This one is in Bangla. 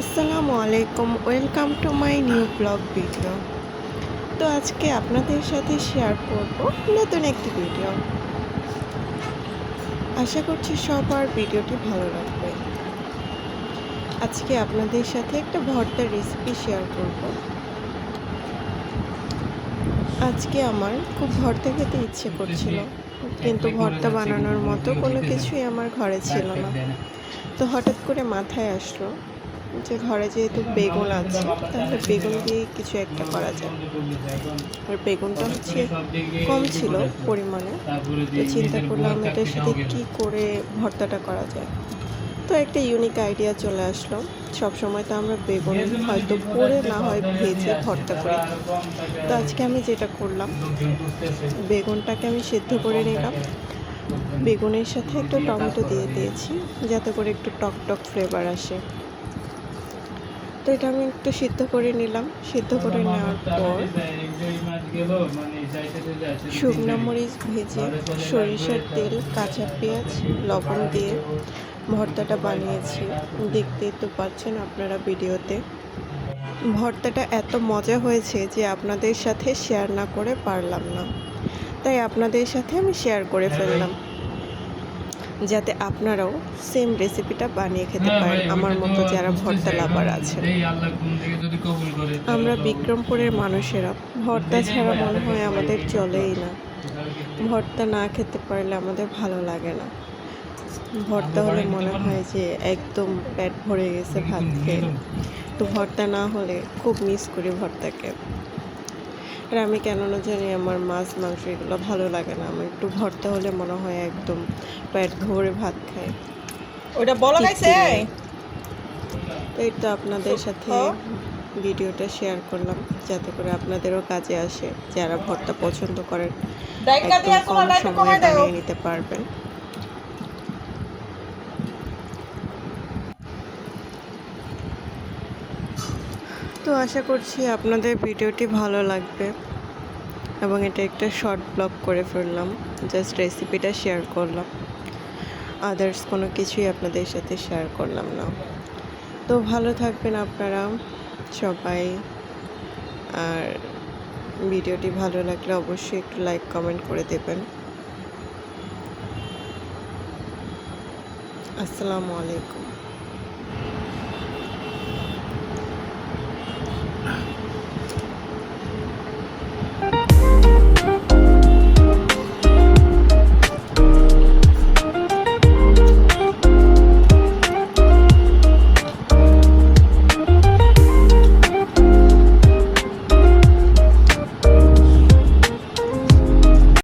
আসসালামু আলাইকুম, welcome to my new blog video. তো আজকে আপনাদের সাথে শেয়ার করব নতুন একটি ভিডিও। আশা করছি সবার ভিডিওটি ভালো লাগবে। আজকে আপনাদের সাথে একটা ভর্তার রেসিপি শেয়ার করব। আজকে আমার খুব ভর্তা খেতে ইচ্ছে করছিল, কিন্তু ভর্তা বানানোর মতো কোনো কিছুই আমার ঘরে ছিল না। তো হঠাৎ করে মাথায় আসলো যে ঘরে যেহেতু বেগুন আছে, তাহলে বেগুন দিয়ে কিছু একটা করা যায়। আর বেগুনটা হচ্ছে কম ছিল পরিমাণে, তো চিন্তা করলাম এটার সাথে কী করে ভর্তাটা করা যায়। তো একটা ইউনিক আইডিয়া চলে আসলো। সব সময় তো আমরা বেগুন হয়তো পরে না হয় ভেজে ভর্তা করি। তো আজকে আমি যেটা করলাম, বেগুনটাকে আমি সেদ্ধ করে নিলাম। বেগুনের সাথে একটু টমেটো দিয়ে দিয়েছি, যাতে করে একটু টক টক ফ্লেভার আসে। তো এটা আমি একটু সিদ্ধ করে নিলাম। সিদ্ধ করে নেওয়ার পর শুকনো মরিচ ভেজে সরিষার তেল, কাঁচা পেঁয়াজ, লবণ দিয়ে ভর্তাটা বানিয়েছি। দেখতেই তো পাচ্ছেন আপনারা ভিডিওতে। ভর্তাটা এত মজা হয়েছে যে আপনাদের সাথে শেয়ার না করে পারলাম না। তাই আপনাদের সাথে আমি শেয়ার করে ফেললাম। যাতে আপনারাও সেম রেসিপিটা বানিয়ে খেতে পারেন। আমার মতো যারা ভর্তা লাভার আছেন। আমরা বিক্রমপুরের মানুষেরা ভর্তা ছাড়া মনে হয় আমাদের চলেই না। ভর্তা না খেতে পারলে আমাদের ভালো লাগে না। ভর্তা হলে মনে হয় যে একদম পেট ভরে গেছে ভাত খেয়ে। তো ভর্তা না হলে খুব মিস করি ভর্তাকে। আর আমি কেন না জানি আমার মাছ মাংস এগুলো ভালো লাগে না। আমার একটু ভর্তা হলে মনে হয় একদম পেট ভরে ভাত খাই ওটা বলা গাইছে তো এই। তো আপনাদের সাথে ভিডিওটা শেয়ার করলাম যাতে করে আপনাদেরও কাজে আসে যারা ভর্তা পছন্দ করেন একদম কম সময়ে বানিয়ে নিতে পারবেন। তো আশা করছি আপনাদের ভিডিওটি ভালো লাগবে এবং এটা একটা শর্ট ব্লগ করে ফেললাম জাস্ট রেসিপিটা শেয়ার করলাম। আদার্স কোনো কিছুই আপনাদের সাথে শেয়ার করলাম না। তো ভালো থাকবেন আপনারা সবাই, আর ভিডিওটি ভালো লাগলে অবশ্যই একটু লাইক কমেন্ট করে দেবেন। আসসালামু আলাইকুম।